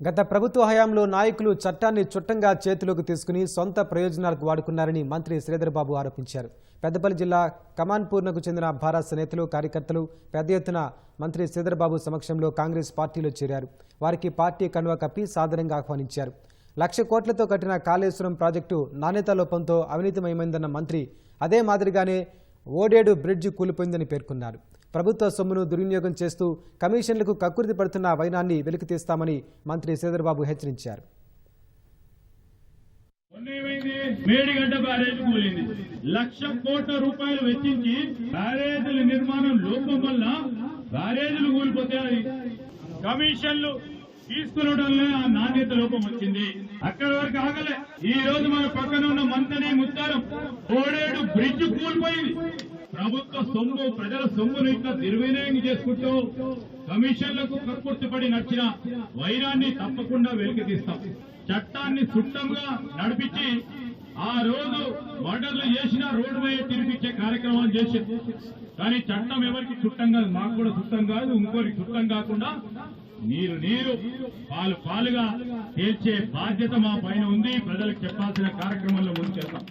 గత ప్రభుత్వ హయాంలో నాయకులు చట్టాన్ని చుట్టంగా చేతిలోకి తీసుకుని సొంత ప్రయోజనాలకు వాడుకున్నారని మంత్రి శ్రీధర్బాబు ఆరోపించారు. పెద్దపల్లి జిల్లా కమాన్పూర్నకు చెందిన భారత్ నేతలు కార్యకర్తలు పెద్ద ఎత్తున మంత్రి శ్రీధర్బాబు సమక్షంలో కాంగ్రెస్ పార్టీలో చేరారు. వారికి పార్టీ కనువ కప్పి సాదరంగా ఆహ్వానించారు. లక్ష కోట్లతో కట్టిన కాళేశ్వరం ప్రాజెక్టు నాణ్యత లోపంతో అవినీతిమయమైందన్న మంత్రి అదే మాదిరిగానే ఓడేడు బ్రిడ్జ్ కూలిపోయిందని పేర్కొన్నారు. ప్రభుత్వ సొమ్మును దుర్వినియోగం చేస్తూ కమిషన్లకు కక్కుర్తి పడుతున్న వైనాన్ని వెలికితీస్తామని మంత్రి శ్రీధర్బాబు హెచ్చరించారు. మేడిగడ్డ బ్యారేజ్ కూలింది. లక్ష కోట్ల రూపాయలు వెచ్చించి బ్యారేజీల నిర్మాణం లోపం వల్ల బ్యారేజీలు కూలిపోతాయి కమిషన్లు తీసుకునడంలో ఆ నాణ్యత లోపం వచ్చింది. అక్కడి వరకు ఆగలే. ఈ రోజు మన పక్కన ఉన్న మంతనే ముత్తారం కోడేడు బ్రిడ్జ్ కూలిపోయింది. ప్రభుత్వ సొమ్ము ప్రజల సొమ్మును ఇట్లా దుర్వినియోగం చేసుకుంటూ కమిషన్లకు కక్కుర్తిపడి నచ్చిన వైరాన్ని తప్పకుండా వెలికి తీస్తాం. చట్టాన్ని సుట్టంగా నడిపించి ఆ రోజు మర్డర్లు చేసిన రోడ్డు మీద తిరిపించే కార్యక్రమం చేసి కానీ చట్టం ఎవరికి చుట్టం కాదు మాకు కూడా చుట్టం కాదు ఇంకోరికి చుట్టం కాకుండా నీరు నీరు పాలు పాలుగా తేల్చే బాధ్యత మా పైన ఉంది. ప్రజలకు చెప్పాల్సిన కార్యక్రమంలో ముందుకెళ్తాం.